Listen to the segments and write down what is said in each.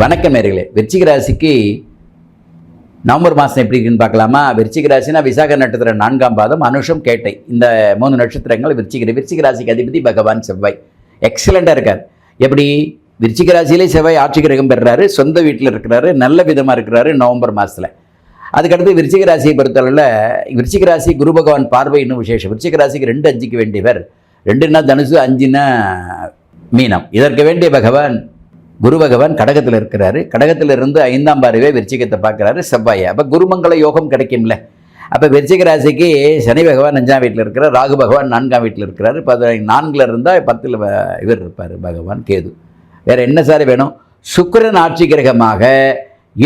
வணக்கம் நேர்களே. விருச்சிக ராசிக்கு நவம்பர் மாதம் எப்படி இருக்குன்னு பார்க்கலாமா? விருச்சிக ராசினா விசாக நட்சத்திரம் நான்காம் பாதம் அனுஷம் கேட்டை. இந்த மூணு நட்சத்திரங்கள் விருச்சிக விருச்சிக ராசிக்கு அதிபதி பகவான் செவ்வாய். எக்ஸலண்ட்டாக இருக்கார். எப்படி? விருச்சிக ராசியிலே செவ்வாய் ஆட்சி கிரகம் பெறுறாரு. சொந்த வீட்டில் இருக்கிறாரு. நல்ல விதமாக இருக்கிறாரு நவம்பர் மாதத்தில் அதுக்கடுத்து விருச்சிக ராசியை பொறுத்தளவில் விருச்சிக ராசி குரு பகவான் பார்வை இன்னும் விசேஷம். விருச்சிக ராசிக்கு ரெண்டு அஞ்சுக்கு வேண்டியவர். ரெண்டுன்னா தனுசு அஞ்சுன்னா மீனம். இதற்கு வேண்டிய பகவான் குரு பகவான் கடகத்தில் இருக்கிறாரு. கடகத்தில் இருந்து ஐந்தாம் பார்வை விருச்சிகத்தை பார்க்குறாரு செவ்வாயை. அப்போ குருமங்கள யோகம் கிடைக்கும்ல. அப்போ விருச்சிக ராசிக்கு சனி பகவான் அஞ்சாம் வீட்டில் இருக்கிறார். ராகு பகவான் நான்காம் வீட்டில் இருக்கிறாரு. பத நான்கில் இருந்தால் பத்தில் இவர் இருப்பார் பகவான் கேது. வேறு என்ன சார் வேணும்? சுக்கரன் ஆட்சி கிரகமாக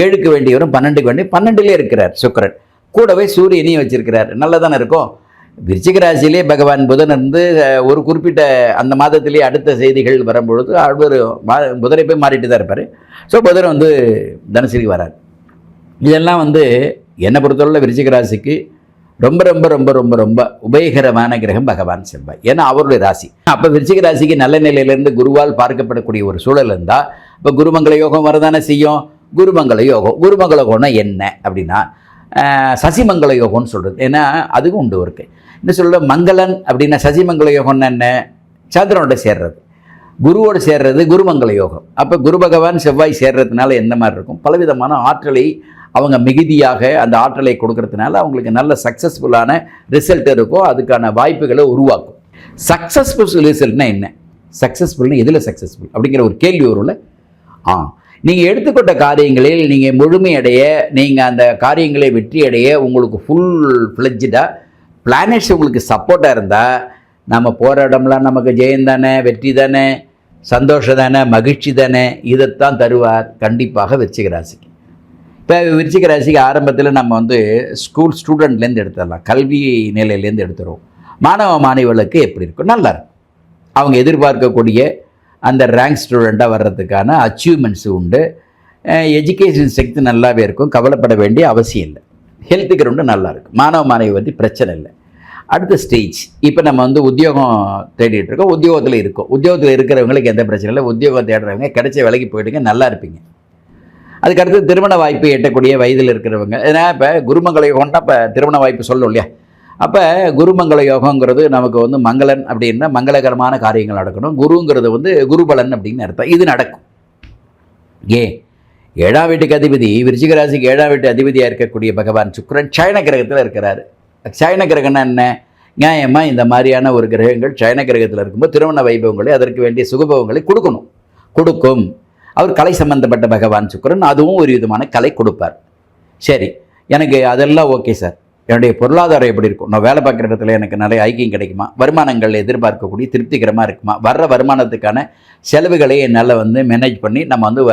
ஏழுக்கு வேண்டியவரும் பன்னெண்டுக்கு வேண்டிய பன்னெண்டுலேயே இருக்கிறார் சுக்கிரன். கூடவே சூரியனையும் வச்சிருக்கிறார். நல்லதானே இருக்கும்? விருச்சிக ராசியிலே பகவான் புதன் இருந்து ஒரு குறிப்பிட்ட அந்த மாதத்திலே அடுத்த செய்திகள் வரும்பொழுது அவர் மா புதனை போய் மாறிட்டு தான் இருப்பார். ஸோ புதன் வந்து தனுசுக்கு வரார். இதெல்லாம் வந்து என்னை பொறுத்தவரை விருச்சிக ராசிக்கு ரொம்ப ரொம்ப ரொம்ப ரொம்ப ரொம்ப உபயோகரமான கிரகம் பகவான் செவ்வாய். ஏன்னா அவருடைய ராசி. அப்போ விருச்சிக ராசிக்கு நல்ல நிலையிலேருந்து குருவால் பார்க்கப்படக்கூடிய ஒரு சூழல் இருந்தால் இப்போ குருமங்கள யோகம் வரதானே செய்யும்? குருமங்கள யோகம். குருமங்கள யோகம்னா என்ன அப்படின்னா சசிமங்கள யோகம்னு சொல்கிறது ஏன்னா அதுக்கும் உண்டு இருக்குது என்ன சொல்ல மங்களன் அப்படின்னா சசிமங்கள யோகம்னா என்ன சந்திரனோட சேர்றது. குருவோடு சேர்றது குருமங்கள யோகம். அப்போ குரு பகவான் செவ்வாய் சேர்றதுனால எந்த மாதிரி இருக்கும்? பலவிதமான ஆற்றலை அவங்க மிகுதியாக அந்த ஆற்றலை கொடுக்கறதுனால அவங்களுக்கு நல்ல சக்ஸஸ்ஃபுல்லான ரிசல்ட் இருக்கும் அதுக்கான வாய்ப்புகளை உருவாக்கும். சக்ஸஸ்ஃபுல் ரிசல்ட்னா என்ன? சக்ஸஸ்ஃபுல்னா எதில் சக்ஸஸ்ஃபுல் அப்படிங்கிற ஒரு கேள்வி வரும்ல? ஆ. நீங்கள் எடுத்துக்கொண்ட காரியங்களில் நீங்கள் முழுமையடைய நீங்கள் அந்த காரியங்களை வெற்றி அடைய உங்களுக்கு ஃபுல் ஃப்ளெஜ்டாக பிளானட்ஸ் உங்களுக்கு சப்போர்ட்டாக இருந்தால் நம்ம போகிற இடம்லாம் நமக்கு ஜெயம் தானே வெற்றி தானே சந்தோஷம் தானே மகிழ்ச்சி தானே இதைத்தான் தருவார் கண்டிப்பாக விருச்சிக ராசிக்கு. இப்போ விருச்சிக ராசிக்கு ஆரம்பத்தில் நம்ம வந்து ஸ்கூல் ஸ்டூடெண்ட்லேருந்து எடுத்துடலாம். கல்வி நிலையிலேருந்து எடுத்துருவோம் மாணவ மாணவிகளுக்கு எப்படி இருக்கும்? நல்லா இருக்கும். அவங்க எதிர்பார்க்கக்கூடிய அந்த ரேங்க் ஸ்டூடெண்ட்டாக வர்றதுக்கான அச்சீவ்மெண்ட்ஸ் உண்டு. எஜுகேஷன் சக்தி நல்லாவே இருக்கும். கவலைப்பட வேண்டிய அவசியம் இல்லை. ஹெல்த் ரொம்ப நல்லா இருக்கும். மாணவ மாணவி பற்றி பிரச்சனை இல்லை. அடுத்த ஸ்டேஜ் இப்போ நம்ம வந்து உத்தியோகம் தேடிட்டு இருக்கோம். உத்தியோகத்தில் இருக்கோம். உத்தியோகத்தில் இருக்கிறவங்களுக்கு எந்த பிரச்சனை இல்லை. உத்தியோகம் தேடுறவங்க கிடைச்ச வேலைக்கு போயிடுங்க நல்லா இருப்பீங்க. அதுக்கடுத்து திருமண வாய்ப்பு எட்டக்கூடிய வயதில் இருக்கிறவங்க. ஏன்னா இப்போ குருமங்கள யோகம்னா இப்போ திருமண வாய்ப்பு சொல்லும் இல்லையா? அப்போ குருமங்கள யோகங்கிறது நமக்கு வந்து மங்களன் அப்படின்னா மங்களகரமான காரியங்கள் நடக்கணும். குருங்கிறது வந்து குருபலன் அப்படின்னு அர்த்தம். இது நடக்கும். ஏன்? ஏழாம் வீட்டுக்கு அதிபதி விருச்சிகராசிக்கு ஏழாம் வீட்டு அதிபதியாக இருக்கக்கூடிய பகவான் சுக்கரன் சயன கிரகத்தில் இருக்கிறாரு. சயன கிரகம்னா என்ன? நியாயமாக இந்த மாதிரியான ஒரு கிரகங்கள் சயன கிரகத்தில் இருக்கும்போது திருமண வைபவங்களை அதற்கு வேண்டிய சுகபவங்களை கொடுக்கணும். கொடுக்கும். அவர் கலை சம்பந்தப்பட்ட பகவான் சுக்கரன் அதுவும் ஒரு விதமான கலை கொடுப்பார். சரி எனக்கு அதெல்லாம் ஓகே சார். என்னுடைய பொருளாதாரம் எப்படி இருக்கும்? நான் வேலை பார்க்குற இடத்துல எனக்கு நிறைய ஐக்கியம் கிடைக்குமா? வருமானங்கள் எதிர்பார்க்கக்கூடிய திருப்திகரமாக இருக்குமா? வர்ற வருமானத்துக்கான செலவுகளை என்னால் வந்து மேனேஜ் பண்ணி நம்ம வந்து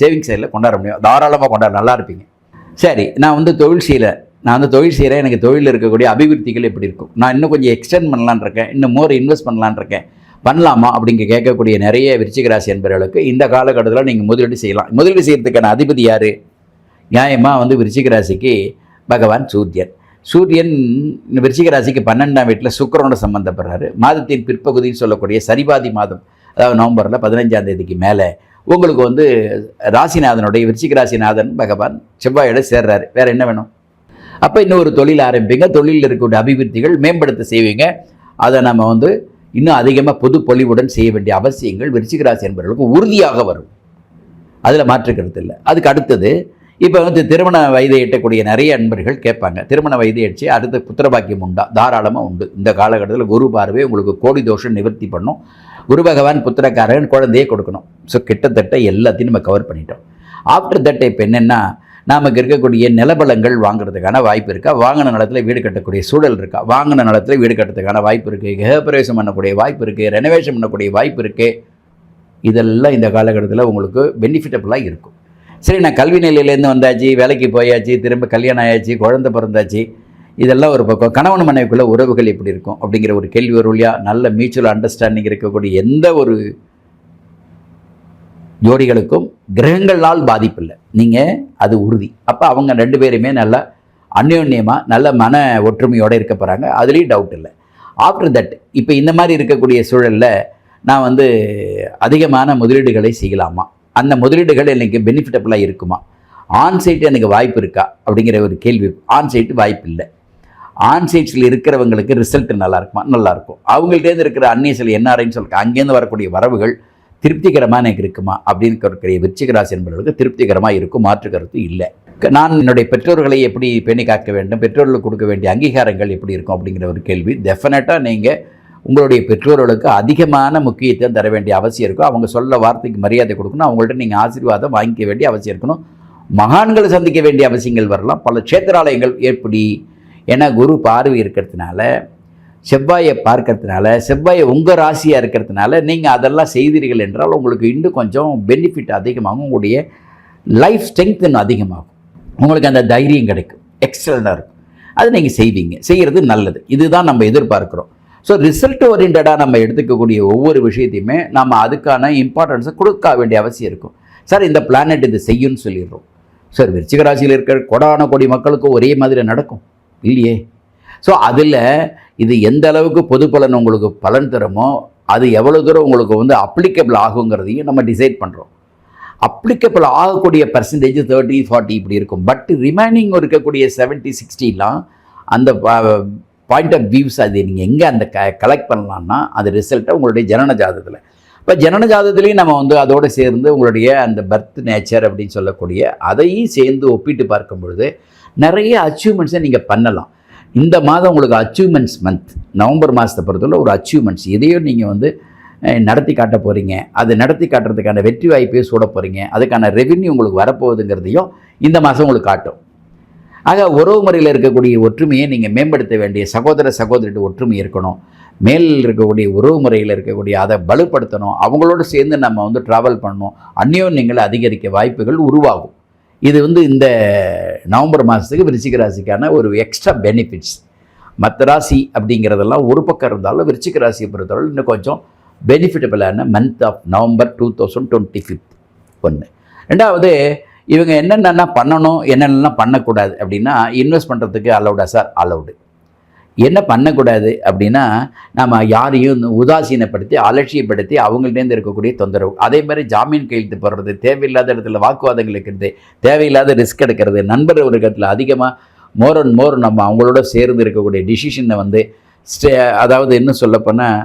சேவிங்ஸ் சைடில் கொண்டாட முடியும். தாராளமாக கொண்டாட நல்லா இருப்பீங்க. சரி நான் வந்து தொழில் செய்யலை நான் வந்து தொழில் செய்கிறேன் எனக்கு தொழிலில் இருக்கக்கூடிய அபிவிருத்திகள் எப்படி இருக்கும்? நான் இன்னும் கொஞ்சம் எக்ஸ்டெண்ட் பண்ணலான் இருக்கேன் இன்னும் மோர் இன்வெஸ்ட் பண்ணலான்னு இருக்கேன். பண்ணலாமா அப்படிங்க கேட்கக்கூடிய நிறைய விருச்சிகராசி என்பவர்களுக்கு இந்த காலகட்டத்தில் நீங்கள் முதலீடு செய்யலாம். முதலீடு செய்கிறதுக்கான அதிபதி யார்? நியாயமாக வந்து விருச்சிகராசிக்கு பகவான் சூரியன். சூரியன் விருச்சிகராசிக்கு பன்னெண்டாம் வீட்டில் சுக்கரனோட சம்மந்தப்படுறாரு மாதத்தின் பிற்பகுதின்னு சொல்லக்கூடிய சரிபாதி மாதம் அதாவது நவம்பரில் பதினஞ்சாம் தேதிக்கு மேலே உங்களுக்கு வந்து ராசிநாதனுடைய விருச்சிக ராசிநாதன் பகவான் செவ்வாயோட சேர்றாரு. வேறு என்ன வேணும்? அப்போ இன்னொரு தொழில் ஆரம்பிப்பீங்க தொழிலில் இருக்கக்கூடிய அபிவிருத்திகள் மேம்படுத்த செய்வீங்க. அதை நம்ம வந்து இன்னும் அதிகமாக பொது பொலிவுடன் செய்ய வேண்டிய அவசியங்கள் விருச்சிகராசி என்பவர்களுக்கு உறுதியாக வரும். அதில் மாற்றுக்கிறது இல்லை. அதுக்கு அடுத்தது இப்போ வந்து திருமண வயதை எட்டக்கூடிய நிறைய அன்பர்கள் கேட்பாங்க. திருமண வயதை எட்டு அடுத்த புத்திரபாக்கியம் உண்டா? தாராளமாக உண்டு. இந்த காலகட்டத்தில் குரு பார்வை உங்களுக்கு கோடி தோஷம் நிவர்த்தி பண்ணும். குரு பகவான் புத்திரக்காரன் குழந்தையே கொடுக்கணும். ஸோ கிட்டத்தட்ட எல்லாத்தையும் நம்ம கவர் பண்ணிட்டோம். ஆஃப்டர் தட் இப்போ என்னென்னா நமக்கு இருக்கக்கூடிய நிலபலங்கள் வாங்குறதுக்கான வாய்ப்பு இருக்கா? வாங்கின நிலத்தில் வீடு கட்டக்கூடிய சூழல் இருக்கா? வாங்கின நிலத்தில் வீடு கட்டுறதுக்கான வாய்ப்பு இருக்குது கிரகப்பிரவேசம் பண்ணக்கூடிய வாய்ப்பு இருக்குது ரெனோவேஷன் பண்ணக்கூடிய வாய்ப்பு இருக்குது இதெல்லாம் இந்த காலகட்டத்தில் உங்களுக்கு பெனிஃபிட்டபுளாக இருக்கும். சரி நான் கல்வி நிலையிலேருந்து வந்தாச்சு வேலைக்கு போயாச்சு திரும்ப கல்யாணம் ஆயாச்சு குழந்தை பிறந்தாச்சு. இதெல்லாம் ஒரு பக்கம். கணவன் மனைவிக்குள்ளே உறவுகள் எப்படி இருக்கும்? அப்படிங்கிற ஒரு கேள்வி வரும் இல்லையா? நல்ல மியூச்சுவல் அண்டர்ஸ்டாண்டிங் இருக்கக்கூடிய எந்த ஒரு ஜோடிகளுக்கும் கிரகங்களால் பாதிப்பில்லை. நீங்கள் அது உறுதி. அப்போ அவங்க ரெண்டு பேருமே நல்லா அந்யோன்யமாக நல்ல மன ஒற்றுமையோடு இருக்க போகிறாங்க அதுலேயும் டவுட் இல்லை. ஆஃப்டர் தட் இப்போ இந்த மாதிரி இருக்கக்கூடிய சூழலில் நான் வந்து அதிகமான முதலீடுகளை செய்யலாமா? அந்த முதலீடுகள் எனக்கு பெனிஃபிட்டபுளாக இருக்குமா? ஆன் சைட் எனக்கு வாய்ப்பு இருக்கா? அப்படிங்கிற ஒரு கேள்வி. ஆன் சைட் வாய்ப்பு இல்லை. ஆன் சைட்ஸில் இருக்கிறவங்களுக்கு ரிசல்ட் நல்லா இருக்குமா? நல்லாயிருக்கும் அவங்கள்ட்டேருந்து இருக்கிற அந்நிய சில என்ஆர்ஐன்னு சொல்லிட்டு அங்கேருந்து வரக்கூடிய வரவுகள் திருப்திகரமாக எனக்கு இருக்குமா? அப்படின்னு இருக்கிற விருச்சிக ராசி என்பவர்களுக்கு திருப்திகரமாக இருக்கும் மாற்று கருத்து இல்லை. நான் என்னுடைய பெற்றோர்களை எப்படி பேணி காக்க வேண்டும் பெற்றோர்களுக்கு கொடுக்க வேண்டிய அங்கீகாரங்கள் எப்படி இருக்கும் அப்படிங்கிற ஒரு கேள்வி. டெஃபினட்டாக நீங்கள் உங்களுடைய பெற்றோர்களுக்கு அதிகமான முக்கியத்துவம் தர வேண்டிய அவசியம் இருக்கும். அவங்க சொல்ல வார்த்தைக்கு மரியாதை கொடுக்கணும். அவங்கள்ட்ட நீங்கள் ஆசீர்வாதம் வாங்கிக்க வேண்டிய அவசியம் இருக்கணும். மகான்களை சந்திக்க வேண்டிய அவசியங்கள் வரலாம். பல க்ஷேத்திராலயங்கள் எப்படி? ஏன்னா குரு பார்வை இருக்கிறதுனால செவ்வாயை பார்க்கறதுனால செவ்வாயை உங்கள் ராசியாக இருக்கிறதுனால நீங்கள் அதெல்லாம் செய்தீர்கள் என்றால் உங்களுக்கு இன்னும் கொஞ்சம் பெனிஃபிட் அதிகமாகும் உங்களுடைய லைஃப் ஸ்ட்ரென்த் இன்னும் அதிகமாகும். உங்களுக்கு அந்த தைரியம் கிடைக்கும். எக்ஸலண்டாக இருக்கும். அது நீங்கள் செய்வீங்க. செய்கிறது நல்லது. இதுதான் நம்ம எதிர்பார்க்குறோம். ஸோ ரிசல்ட் ஓரியன்டாக நம்ம எடுத்துக்கக்கூடிய ஒவ்வொரு விஷயத்தையுமே நம்ம அதுக்கான இம்பார்ட்டன்ஸை கொடுக்க வேண்டிய அவசியம் இருக்கும். சார் இந்த பிளானட் இது செய்யும்னு சொல்லிடுறோம். சார் விருச்சிக ராசியில் இருக்கிற கொடான கோடி மக்களுக்கும் ஒரே மாதிரி நடக்கும். இல்லையே. ஸோ அதில் இது எந்த அளவுக்கு பொது பலன் உங்களுக்கு பலன் தருமோ அது எவ்வளோ தூரம் உங்களுக்கு வந்து அப்ளிகபிள் ஆகுங்கிறதையும் நம்ம டிசைட் பண்ணுறோம் அப்ளிகபிள் ஆகக்கூடிய பர்சன்டேஜ் தேர்ட்டி ஃபார்ட்டி இப்படி இருக்கும். பட் ரிமைனிங் இருக்கக்கூடிய செவன்ட்டி சிக்ஸ்டிலாம் அந்த பாயிண்ட் ஆஃப் வியூஸ் அது நீங்கள் எங்கே அந்த க கலெக்ட் பண்ணலான்னா அது ரிசல்ட்டை உங்களுடைய ஜனன ஜாதத்தில் இப்போ ஜனன ஜாதத்துலேயும் நம்ம வந்து அதோடு சேர்ந்து உங்களுடைய அந்த பர்த் நேச்சர் அப்படின்னு சொல்லக்கூடிய அதையும் சேர்ந்து ஒப்பிட்டு பார்க்கும் பொழுது நிறைய அச்சீவ்மெண்ட்ஸை நீங்கள் பண்ணலாம். இந்த மாதம் உங்களுக்கு அச்சீவ்மெண்ட்ஸ் மந்த் நவம்பர் மாதத்தை பொறுத்தவரை ஒரு அச்சீவ்மெண்ட்ஸ் இதையும் நீங்கள் வந்து நடத்தி காட்ட போகிறீங்க அது நடத்தி காட்டுறதுக்கான வெற்றி வாய்ப்பையே சூட போகிறீங்க அதுக்கான ரெவின்யூ உங்களுக்கு வரப்போகுதுங்கிறதையும் இந்த மாதம் உங்களுக்கு காட்டும். ஆக உறவு முறையில் இருக்கக்கூடிய ஒற்றுமையை நீங்கள் மேம்படுத்த வேண்டிய சகோதர சகோதரிட்டு ஒற்றுமை இருக்கணும். மேல் இருக்கக்கூடிய உறவு முறையில் இருக்கக்கூடிய அதை வலுப்படுத்தணும். அவங்களோட சேர்ந்து நம்ம வந்து ட்ராவல் பண்ணணும். அந்யோன்யங்களை அதிகரிக்க வாய்ப்புகள் உருவாகும். இது வந்து இந்த நவம்பர் மாதத்துக்கு விருச்சிக ராசிக்கான ஒரு எக்ஸ்ட்ரா பெனிஃபிட்ஸ் மற்ற ராசி அப்படிங்கிறதெல்லாம் ஒரு பக்கம் இருந்தாலும் விருச்சிக ராசியை பொறுத்தவரை இன்னும் கொஞ்சம் பெனிஃபிட்டபிளான month of November two thousand twenty fifth ஒன்று ரெண்டாவது இவங்க என்னென்னலாம் பண்ணணும் என்னென்னலாம் பண்ணக்கூடாது அப்படின்னா இன்வெஸ்ட் பண்ணுறதுக்கு அலௌடா சார் அலௌடு என்ன பண்ணக்கூடாது அப்படின்னா நம்ம யாரையும் உதாசீனப்படுத்தி அலட்சியப்படுத்தி அவங்கள்டேருந்து இருக்கக்கூடிய தொந்தரவு. அதே மாதிரி ஜாமீன் கையெழுத்து போடுறது தேவையில்லாத இடத்துல வாக்குவாதங்கள் இருக்கிறது தேவையில்லாத ரிஸ்க் எடுக்கிறது நண்பர் வர்க்கத்தில் அதிகமாக மோர் அண்ட் மோர் நம்ம அவங்களோட சேர்ந்து இருக்கக்கூடிய டிசிஷனை வந்து ஸ்டே அதாவது என்ன சொல்லப்போனால்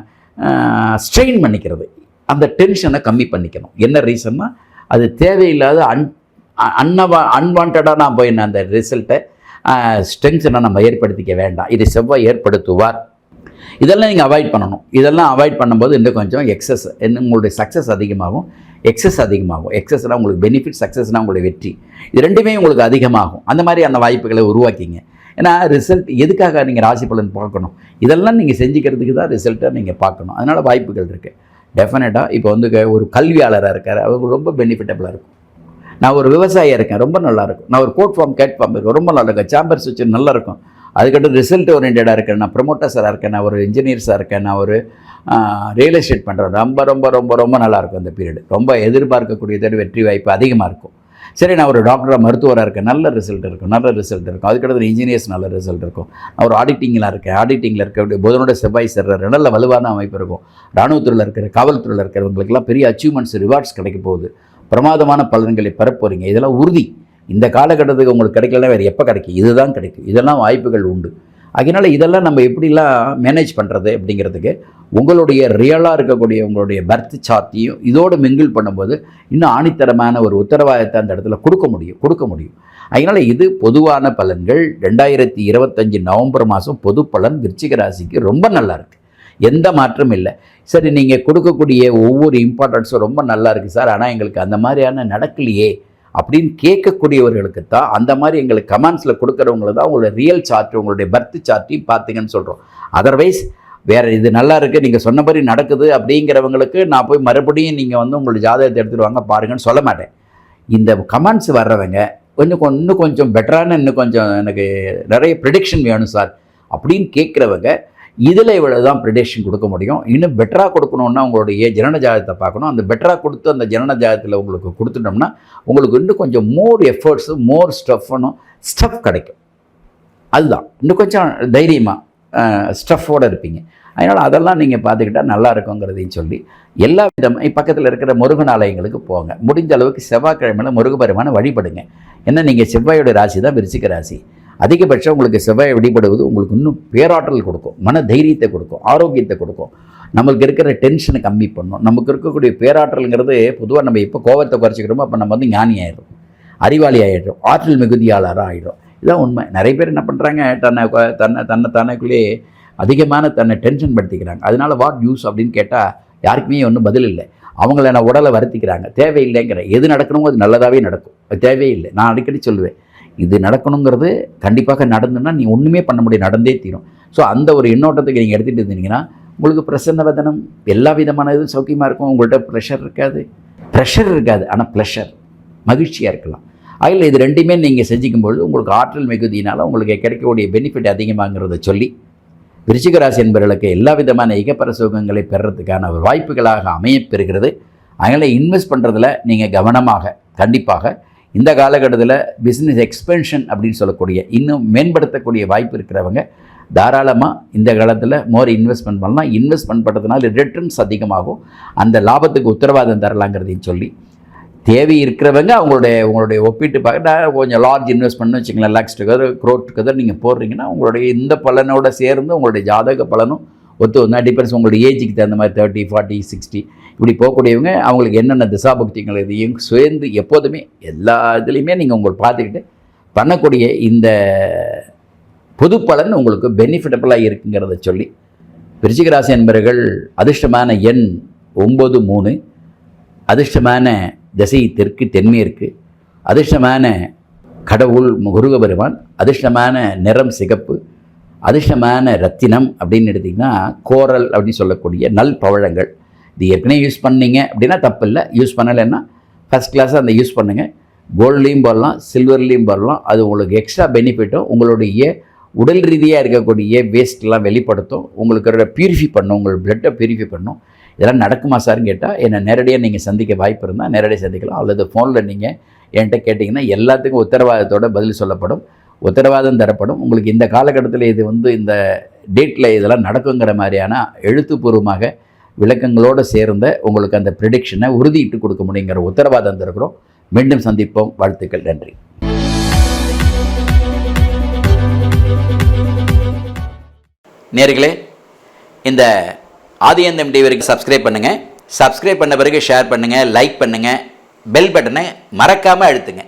ஸ்ட்ரெயின் பண்ணிக்கிறது. அந்த டென்ஷனை கம்மி பண்ணிக்கணும். என்ன ரீசன்னா அது தேவையில்லாத அன் அன்னவா அன்வான்டாக நான் போயினேன் அந்த ரிசல்ட்டை ஸ்ட்ரென்த்ஸனை நம்ம ஏற்படுத்திக்க வேண்டாம். இதை செவ்வாய் ஏற்படுத்துவார். இதெல்லாம் நீங்கள் அவாய்ட் பண்ணணும். இதெல்லாம் அவாய்ட் பண்ணும்போது இன்னும் கொஞ்சம் எக்ஸஸ் உங்களுடைய சக்ஸஸ் அதிகமாகும். எக்ஸஸ் அதிகமாகும். எக்ஸஸ்னால் உங்களுக்கு பெனிஃபிட் சக்ஸஸ்னால் உங்களுடைய வெற்றி. இது ரெண்டுமே உங்களுக்கு அதிகமாகும். அந்த மாதிரி அந்த வாய்ப்புகளை உருவாக்கிங்க. ஏன்னா ரிசல்ட் எதுக்காக நீங்கள் ராசி பலன் பார்க்கணும்? இதெல்லாம் நீங்கள் செஞ்சுக்கிறதுக்கு தான் ரிசல்ட்டை நீங்கள் பார்க்கணும். அதனால் வாய்ப்புகள் இருக்குது டெஃபினட்டாக இப்போ வந்து க- ஒரு கல்வியாளராக இருக்கார். அவர் ரொம்ப பெனிஃபிட்டபுளாக இருக்கும். நான் ஒரு விவசாயியாக இருக்கேன் ரொம்ப நல்லா இருக்கும் நான் ஒரு கோட் ஃபார்ம் கேட் ஃபார்ம் இருக்கேன் ரொம்ப நல்லா இருக்கும் சாம்பர் சுவிட்ச் நல்லா இருக்கும் அதுக்கடுத்து ரிசல்ட் ஓரியன்டாக இருக்கேன் நான் ப்ரொமோட்டர்ஸாக இருக்கேன் நான் ஒரு இன்ஜினியர்ஸாக இருக்கேன் நான் ஒரு ரியல் எஸ்டேட் பண்ணுறேன் ரொம்ப ரொம்ப ரொம்ப ரொம்ப நல்லா இருக்கும் அந்த பீரியட் ரொம்ப எதிர்பார்க்கக்கூடியதோட வெற்றி வாய்ப்பு அதிகமாக இருக்கும். சரி நான் ஒரு டாக்டராக மருத்துவராக இருக்கேன் நல்ல ரிசல்ட் இருக்கும் நல்ல ரிசல்ட் இருக்கும். அதுக்கடுத்து இன்ஜினியர்ஸ் நல்ல ரிசல்ட் இருக்கும். நான் ஒரு ஆடிட்டிங்கில் இருக்கேன் ஆடிட்டிங்கில் இருக்க புதனோட செவ்வாய் சேர்ற நல்ல வலுவான அமைப்பு இருக்கும். இராணுவத்துறையில் இருக்கிற காவல்துறையில் இருக்கிறவங்களுக்குலாம் பெரிய அச்சீவ்மெண்ட்ஸ் ரிவார்ட்ஸ் கிடைக்க போகுது. பிரமாதமான பலன்களை பெறப்போகிறீங்க இதெல்லாம் உறுதி. இந்த காலகட்டத்துக்கு உங்களுக்கு கிடைக்கலனா வேறு எப்போ கிடைக்கும்? இதுதான் கிடைக்கும். இதெல்லாம் வாய்ப்புகள் உண்டு. அதனால் இதெல்லாம் நம்ம எப்படிலாம் மேனேஜ் பண்ணுறது அப்படிங்கிறதுக்கு உங்களுடைய ரியலாக இருக்கக்கூடிய உங்களுடைய பர்த் சார்த்தையும் இதோடு மிங்கிள் பண்ணும்போது இன்னும் ஆணித்தரமான ஒரு உத்தரவாதத்தை அந்த இடத்துல கொடுக்க முடியும் கொடுக்க முடியும். அதனால் இது பொதுவான பலன்கள். ரெண்டாயிரத்தி இருபத்தஞ்சி நவம்பர் மாதம் பொது பலன் விருச்சிக ராசிக்கு ரொம்ப நல்லா இருக்குது எந்த மாற்றமும் இல்லை. சரி நீங்கள் கொடுக்கக்கூடிய ஒவ்வொரு இம்பார்ட்டன்ஸும் ரொம்ப நல்லா இருக்குது சார். ஆனால் எங்களுக்கு அந்த மாதிரியான நடக்கலையே அப்படின்னு கேட்கக்கூடியவர்களுக்கு தான் அந்த மாதிரி எங்களுக்கு கமெண்ட்ஸில் கொடுக்குறவங்கள தான் உங்களோட ரியல் சார்ட் உங்களுடைய பர்த் சார்ட்டையும் பார்த்தீங்கன்னு சொல்கிறோம் அதர்வைஸ் வேறு இது நல்லா இருக்குது நீங்கள் சொன்ன மாதிரி நடக்குது அப்படிங்கிறவங்களுக்கு நான் போய் மறுபடியும் நீங்கள் வந்து உங்களுக்கு ஜாதகத்தை எடுத்துகிட்டு வாங்க பாருங்கன்னு சொல்ல மாட்டேன். இந்த கமெண்ட்ஸ் வர்றவங்க கொஞ்சம் இன்னும் கொஞ்சம் பெட்டரான இன்னும் கொஞ்சம் எனக்கு நிறைய ப்ரிடிக்ஷன் வேணும் சார் அப்படின்னு கேட்குறவங்க இதில் இவ்வளோ தான் ப்ரிடிக்ஷன் கொடுக்க முடியும். இன்னும் பெட்டராக கொடுக்கணுன்னா உங்களுடைய ஜனன ஜாதகத்தை பார்க்கணும். அந்த பெட்டராக கொடுத்து அந்த ஜனன ஜாதகத்தில் உங்களுக்கு கொடுத்துட்டோம்னா உங்களுக்கு இன்னும் கொஞ்சம் மோர் எஃபர்ட்ஸு மோர் ஸ்டஃப்னும் ஸ்டஃப் கிடைக்கும். அதுதான். இன்னும் கொஞ்சம் தைரியமாக ஸ்டஃபோடு இருப்பீங்க. அதனால் அதெல்லாம் நீங்கள் பார்த்துக்கிட்டா நல்லா இருக்குங்கிறதையும் சொல்லி எல்லா விதமாக பக்கத்தில் இருக்கிற முருகன் ஆலயங்களுக்கு போங்க. முடிஞ்ச அளவுக்கு செவ்வாய்க்கிழமையில் முருகபெருமான வழிபடுங்க. ஏன்னா நீங்கள் செவ்வாயோட ராசி தான் விரிச்சிக்க ராசி. அதிகபட்சம் உங்களுக்கு செவ்வாயை வழிபடுவது உங்களுக்கு இன்னும் பேராற்றல் கொடுக்கும் மன தைரியத்தை கொடுக்கும் ஆரோக்கியத்தை கொடுக்கும். நம்மளுக்கு இருக்கிற டென்ஷனை கம்மி பண்ணும். நமக்கு இருக்கக்கூடிய பேராற்றல்ங்கிறது பொதுவாக நம்ம எப்போ கோபத்தை குறைச்சிக்கிறோமோ அப்போ நம்ம வந்து ஞானி ஆகிடும் அறிவாளி ஆகிடும் ஆற்றல் மிகுதியாளராக ஆகிடும் இதான் உண்மை. நிறைய பேர் என்ன பண்ணுறாங்க தன்னை தன்னை தன்னை தனக்குள்ளேயே அதிகமான தன்னை டென்ஷன் படுத்திக்கிறாங்க. அதனால் வாட் யூஸ் அப்படின்னு கேட்டால் யாருக்குமே ஒன்றும் பதில் இல்லை. அவங்கள நான் உடலை வருத்திக்கிறாங்க. தேவையில்லைங்கிற எது நடக்கணுமோ அது நல்லதாகவே நடக்கும். அது தேவையில்லை. நான் அடிக்கடி சொல்லுவேன் இது நடக்கணுங்கிறது கண்டிப்பாக நடந்துன்னா நீ ஒன்றுமே பண்ண முடியும் நடந்தே தீரும். ஸோ அந்த ஒரு எண்ணோட்டத்துக்கு நீங்கள் எடுத்துகிட்டு இருந்தீங்கன்னா உங்களுக்கு பிரசன்ன வதனம் எல்லா விதமான இதுவும் சௌக்கியமாக இருக்கும் உங்கள்கிட்ட ப்ரெஷர் இருக்காது. ப்ரெஷர் இருக்காது ஆனால் ப்ளஷர் மகிழ்ச்சியாக இருக்கலாம். அதில் இது ரெண்டுமே நீங்கள் செஞ்சுக்கும்பொழுது உங்களுக்கு ஆற்றல் மிகுதியினால் உங்களுக்கு கிடைக்கக்கூடிய பெனிஃபிட் அதிகமாகிறத சொல்லி விருச்சிகராசி என்பவர்களுக்கு எல்லா விதமான இகப்பர சுகங்களை பெறுறதுக்கான ஒரு வாய்ப்புகளாக அமையப்பெறுகிறது அதனால் இன்வெஸ்ட் பண்ணுறதுல நீங்கள் கவனமாக கண்டிப்பாக இந்த காலகட்டத்தில் பிஸ்னஸ் எக்ஸ்பென்ஷன் அப்படின்னு சொல்லக்கூடிய இன்னும் மேம்படுத்தக்கூடிய வாய்ப்பு இருக்கிறவங்க தாராளமாக இந்த காலத்தில் மோர் இன்வெஸ்ட்மெண்ட் பண்ணலாம். இன்வெஸ்ட்மெண்ட் பண்ணுறதுனால ரிட்டர்ன்ஸ் அதிகமாகும். அந்த லாபத்துக்கு உத்தரவாதம் தரலாங்கிறதையும் சொல்லி தேவை இருக்கிறவங்க அவங்களுடைய உங்களுடைய ஒப்பிட்டு பார்க்க கொஞ்சம் லார்ஜ் இன்வெஸ்ட் பண்ணு வச்சுங்களேன் லேக்ஸ் டுகெதர் க்ரோட் டுகெதர் நீங்கள் போடுறீங்கன்னா உங்களுடைய இந்த பலனோட சேர்ந்து உங்களுடைய ஜாதக பலனும் ஒத்து வந்தால் டிபெண்ட்ஸ் உங்களுடைய ஏஜுக்கு தகுந்த மாதிரி தேர்ட்டி ஃபார்ட்டி சிக்ஸ்டி இப்படி போகக்கூடியவங்க அவங்களுக்கு என்னென்ன திசாபக்திகள் இதையும் சேர்ந்து எப்போதுமே எல்லா இதுலேயுமே நீங்கள் உங்களுக்கு பார்த்துக்கிட்டு பண்ணக்கூடிய இந்த பொது பலன் உங்களுக்கு பெனிஃபிட்டபுளாக இருக்குங்கிறத சொல்லி விருச்சிக ராசி என்பவர்கள் அதிர்ஷ்டமான எண் ஒம்பது மூணு அதிர்ஷ்டமான திசை தெற்கு தென்மேற்கு அதிர்ஷ்டமான கடவுள் முருக பெருமான் அதிர்ஷ்டமான நிறம் சிகப்பு அதிர்ஷ்டமான ரத்தினம் அப்படின்னு எடுத்திங்கன்னா கோரல் அப்படின்னு சொல்லக்கூடிய நல் பவழங்கள். இது ஏற்கனவே யூஸ் பண்ணீங்க அப்படின்னா தப்பு இல்லை யூஸ் பண்ணலைன்னா ஃபஸ்ட் கிளாஸாக அந்த யூஸ் பண்ணுங்கள் கோல்ட்லேயும் போடலாம் சில்வர்லேயும் போடலாம். அது உங்களுக்கு எக்ஸ்ட்ரா பெனிஃபிட்டும் உங்களுடைய உடல் ரீதியாக இருக்கக்கூடிய வேஸ்ட்லாம் வெளிப்படுத்தும். உங்களுக்கு பியூரிஃபை பண்ணும். உங்கள் பிளட்டை பியூரிஃபை பண்ணும். இதெல்லாம் நடக்குமா சார்னு கேட்டால் என்னை நேரடியாக நீங்கள் சந்திக்க வாய்ப்பு இருந்தால் நேரடியாக சந்திக்கலாம். அல்லது ஃபோனில் நீங்கள் என்கிட்ட கேட்டிங்கன்னா எல்லாத்துக்கும் உத்தரவாதத்தோட பதில் சொல்லப்படும். உத்தரவாதம் தரப்படும். உங்களுக்கு இந்த காலகட்டத்தில் இது வந்து இந்த டேட்டில் இதெல்லாம் நடக்குங்கிற மாதிரியான எழுத்துப்பூர்வமாக விளக்கங்களோடு சேர்ந்த உங்களுக்கு அந்த ப்ரிடிக்ஷனை உறுதியிட்டு கொடுக்க முடியுங்கிற உத்தரவாதம் தந்திருக்கிறோம். மீண்டும் சந்திப்போம். வாழ்த்துக்கள். நன்றி. நேர்களே இந்த ஆதியந்தம் டிவிக்கு சப்ஸ்கிரைப் பண்ணுங்கள் சப்ஸ்கிரைப் பண்ண பிறகு ஷேர் பண்ணுங்கள் லைக் பண்ணுங்கள் பெல் பட்டனை மறக்காமல் அழுத்துங்க.